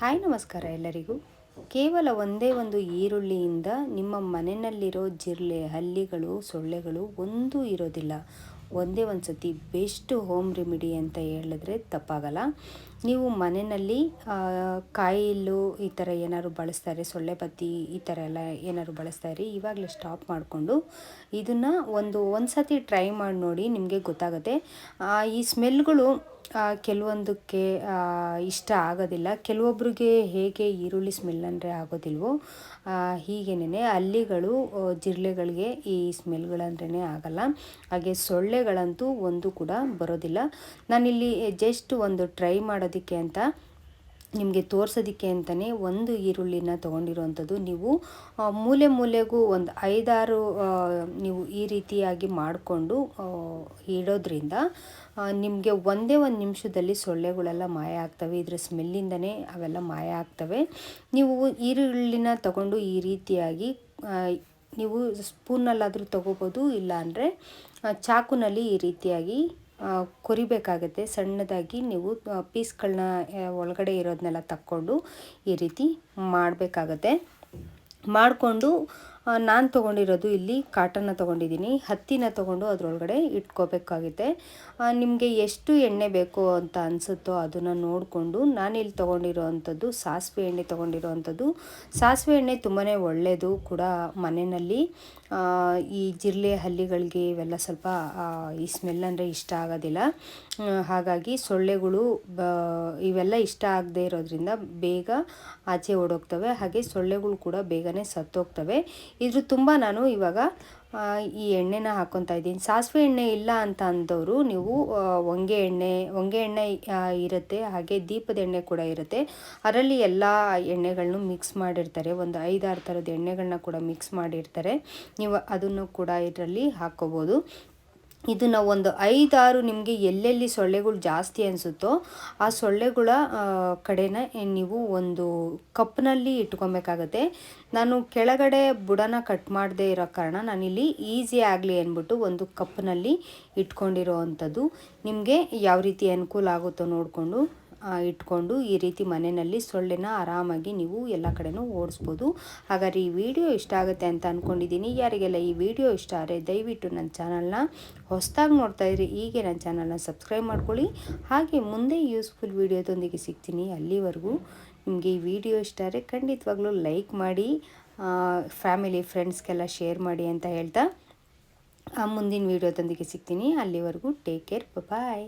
Hi, ನಮಸ್ಕಾರ ಎಲ್ಲರಿಗೂ. ಕೇವಲ ಒಂದೇ ಒಂದು ಈರುಳ್ಳಿಯಿಂದ ನಿಮ್ಮ ಮನೆಯಲ್ಲಿರೋ ಜಿರಳೆ, ಹಲ್ಲಿಗಳು, ಸೊಳ್ಳೆಗಳು ಒಂದೂ ಇರೋದಿಲ್ಲ. ಒಂದೇ ಒಂದು ಸತಿ ಬೆಸ್ಟ್ ಹೋಮ್ ರೆಮಿಡಿ ಅಂತ ಹೇಳಿದ್ರೆ ತಪ್ಪಾಗಲ್ಲ. ನೀವು ಮನೆಯಲ್ಲಿ ಕಾಯಿಲು ಈ ಥರ ಏನಾದ್ರು ಬಳಸ್ತಾರೆ, ಸೊಳ್ಳೆ ಬತ್ತಿ ಈ ಥರ ಎಲ್ಲ ಏನಾದ್ರು ಬಳಸ್ತಾರೆ, ಇವಾಗಲೇ ಸ್ಟಾಪ್ ಮಾಡಿಕೊಂಡು ಇದನ್ನು ಒಂದು ಒಂದು ಸತಿ ಟ್ರೈ ಮಾಡಿ ನೋಡಿ ನಿಮಗೆ ಗೊತ್ತಾಗುತ್ತೆ. ಈ ಸ್ಮೆಲ್ಗಳು ಕೆಲವೊಂದಕ್ಕೆ ಇಷ್ಟ ಆಗೋದಿಲ್ಲ. ಕೆಲವೊಬ್ರಿಗೆ ಹೇಗೆ ಈರುಳ್ಳಿ ಸ್ಮೆಲ್ ಅಂದರೆ ಆಗೋದಿಲ್ವೋ ಹೀಗೇನೆ ಹಲ್ಲಿಗಳು ಜಿರಳೆಗಳಿಗೆ ಈ ಸ್ಮೆಲ್ಗಳಂದ್ರೇ ಆಗಲ್ಲ. ಹಾಗೆ ಸೊಳ್ಳೆಗಳಂತೂ ಒಂದು ಕೂಡ ಬರೋದಿಲ್ಲ. ನಾನಿಲ್ಲಿ ಜಸ್ಟ್ ಒಂದು ಟ್ರೈ ಮಾಡೋದಕ್ಕೆ ಅಂತ ನಿಮಗೆ ತೋರಿಸೋದಕ್ಕೆ ಅಂತಲೇ ಒಂದು ಈರುಳ್ಳಿನ ತೊಗೊಂಡಿರುವಂಥದ್ದು ನೀವು ಮೂಲೆ ಮೂಲೆಗೂ ಒಂದು ಐದಾರು ನೀವು ಈ ರೀತಿಯಾಗಿ ಮಾಡಿಕೊಂಡು ಇಡೋದ್ರಿಂದ ನಿಮಗೆ ಒಂದೇ ಒಂದು ನಿಮಿಷದಲ್ಲಿ ಸೊಳ್ಳೆಗಳೆಲ್ಲ ಮಾಯ ಆಗ್ತವೆ. ಇದ್ರ ಸ್ಮೆಲ್ಲಿಂದನೇ ಅವೆಲ್ಲ ಮಾಯ ಆಗ್ತವೆ. ನೀವು ಈರುಳ್ಳಿನ ತಗೊಂಡು ಈ ರೀತಿಯಾಗಿ ನೀವು ಸ್ಪೂನಲ್ಲಾದರೂ ತೊಗೋಬೋದು, ಇಲ್ಲಾಂದರೆ ಚಾಕುನಲ್ಲಿ ಈ ರೀತಿಯಾಗಿ ಕೊರಿಬೇಕಾಗತ್ತೆ. ಸಣ್ಣದಾಗಿ ನೀವು ಪೀಸ್ಗಳನ್ನ ಒಳಗಡೆ ಇರೋದನ್ನೆಲ್ಲ ತಕ್ಕೊಂಡು ಈ ರೀತಿ ಮಾಡಬೇಕಾಗತ್ತೆ. ಮಾಡಿಕೊಂಡು ನಾನು ತೊಗೊಂಡಿರೋದು ಇಲ್ಲಿ ಕಾಟನ್ನ ತೊಗೊಂಡಿದ್ದೀನಿ. ಹತ್ತಿನ ತೊಗೊಂಡು ಅದರೊಳಗಡೆ ಇಟ್ಕೋಬೇಕಾಗುತ್ತೆ. ನಿಮಗೆ ಎಷ್ಟು ಎಣ್ಣೆ ಬೇಕು ಅಂತ ಅನಿಸುತ್ತೋ ಅದನ್ನು ನೋಡಿಕೊಂಡು ನಾನಿಲ್ಲಿ ತೊಗೊಂಡಿರೋ ಅಂಥದ್ದು ಸಾಸಿವೆ ಎಣ್ಣೆ ತೊಗೊಂಡಿರೋ ಅಂಥದ್ದು ಸಾಸಿವೆ ಎಣ್ಣೆ ತುಂಬಾ ಒಳ್ಳೆಯದು ಕೂಡ ಮನೆಯಲ್ಲಿ. ಈ ಜಿರಳೆ ಹಲ್ಲಿಗಳಿಗೆ ಇವೆಲ್ಲ ಸ್ವಲ್ಪ ಈ ಸ್ಮೆಲ್ ಅಂದರೆ ಇಷ್ಟ ಆಗೋದಿಲ್ಲ. ಹಾಗಾಗಿ ಸೊಳ್ಳೆಗಳು ಇವೆಲ್ಲ ಇಷ್ಟ ಆಗದೆ ಇರೋದ್ರಿಂದ ಬೇಗ ಆಚೆ ಓಡೋಗ್ತವೆ. ಹಾಗೆ ಸೊಳ್ಳೆಗಳು ಕೂಡ ಬೇಗನೆ ಸತ್ತೋಗ್ತವೆ. ಇದ್ರ ತುಂಬ ನಾನು ಇವಾಗ ಈ ಎಣ್ಣೆನ ಹಾಕ್ಕೊತಾ ಇದ್ದೀನಿ. ಸಾಸಿವೆ ಎಣ್ಣೆ ಇಲ್ಲ ಅಂತ ಅಂದವರು ನೀವು ಹೊಂಗೆ ಎಣ್ಣೆ ಹೊಂಗೆ ಎಣ್ಣೆ ಇರುತ್ತೆ, ಹಾಗೆ ದೀಪದ ಎಣ್ಣೆ ಕೂಡ ಇರುತ್ತೆ. ಅದರಲ್ಲಿ ಎಲ್ಲ ಎಣ್ಣೆಗಳನ್ನು ಮಿಕ್ಸ್ ಮಾಡಿರ್ತಾರೆ. ಒಂದು ಐದಾರು ಥರದ ಎಣ್ಣೆಗಳನ್ನ ಕೂಡ ಮಿಕ್ಸ್ ಮಾಡಿರ್ತಾರೆ. ನೀವು ಅದನ್ನು ಕೂಡ ಇದರಲ್ಲಿ ಹಾಕ್ಕೋಬೋದು ಇದನ್ನು ಒಂದು ಐದಾರು ನಿಮಗೆ ಎಲ್ಲೆಲ್ಲಿ ಸೊಳ್ಳೆಗಳು ಜಾಸ್ತಿ ಅನಿಸುತ್ತೋ ಆ ಸೊಳ್ಳೆಗಳ ಕಡೆನ ನೀವು ಒಂದು ಕಪ್ನಲ್ಲಿ ಇಟ್ಕೊಬೇಕಾಗತ್ತೆ. ನಾನು ಕೆಳಗಡೆ ಬುಡನ ಕಟ್ ಮಾಡದೇ ಇರೋ ಕಾರಣ ನಾನಿಲ್ಲಿ ಈಸಿ ಆಗಲಿ ಅಂದ್ಬಿಟ್ಟು ಒಂದು ಕಪ್ನಲ್ಲಿ ಇಟ್ಕೊಂಡಿರೋ ಅಂಥದ್ದು ನಿಮಗೆ ಯಾವ ರೀತಿ ಅನುಕೂಲ ಆಗುತ್ತೋ ನೋಡಿಕೊಂಡು ಇಟ್ಕೊಂಡು ಈ ರೀತಿ ಮನೆಯಲ್ಲಿ ಸೊಳ್ಳೆನ ಆರಾಮಾಗಿ ನೀವು ಎಲ್ಲ ಕಡೆನೂ ಓಡಿಸ್ಬೋದು. ಹಾಗಾದ್ರೆ ಈ ವಿಡಿಯೋ ಇಷ್ಟ ಆಗುತ್ತೆ ಅಂತ ಅಂದ್ಕೊಂಡಿದ್ದೀನಿ ಯಾರಿಗೆಲ್ಲ ಈ ವಿಡಿಯೋ ಇಷ್ಟ ಆದರೆ ದಯವಿಟ್ಟು ನನ್ನ ಚಾನಲ್ನ ಹೊಸದಾಗಿ ನೋಡ್ತಾ ಇದ್ರಿ ಹೀಗೆ ನನ್ನ ಚಾನಲ್ನ ಸಬ್ಸ್ಕ್ರೈಬ್ ಮಾಡ್ಕೊಳ್ಳಿ. ಹಾಗೆ ಮುಂದೆ ಯೂಸ್ಫುಲ್ ವಿಡಿಯೋದೊಂದಿಗೆ ಸಿಗ್ತೀನಿ. ಅಲ್ಲಿವರೆಗೂ ನಿಮಗೆ ಈ ವಿಡಿಯೋ ಇಷ್ಟ ಆದರೆ ಖಂಡಿತವಾಗ್ಲೂ ಲೈಕ್ ಮಾಡಿ ಫ್ಯಾಮಿಲಿ, ಫ್ರೆಂಡ್ಸ್ಗೆಲ್ಲ ಶೇರ್ ಮಾಡಿ ಅಂತ ಹೇಳ್ತಾ ಮುಂದಿನ ವಿಡಿಯೋದೊಂದಿಗೆ ಸಿಗ್ತೀನಿ. ಅಲ್ಲಿವರೆಗೂ ಟೇಕ್ ಕೇರ್. ಬಾಯ್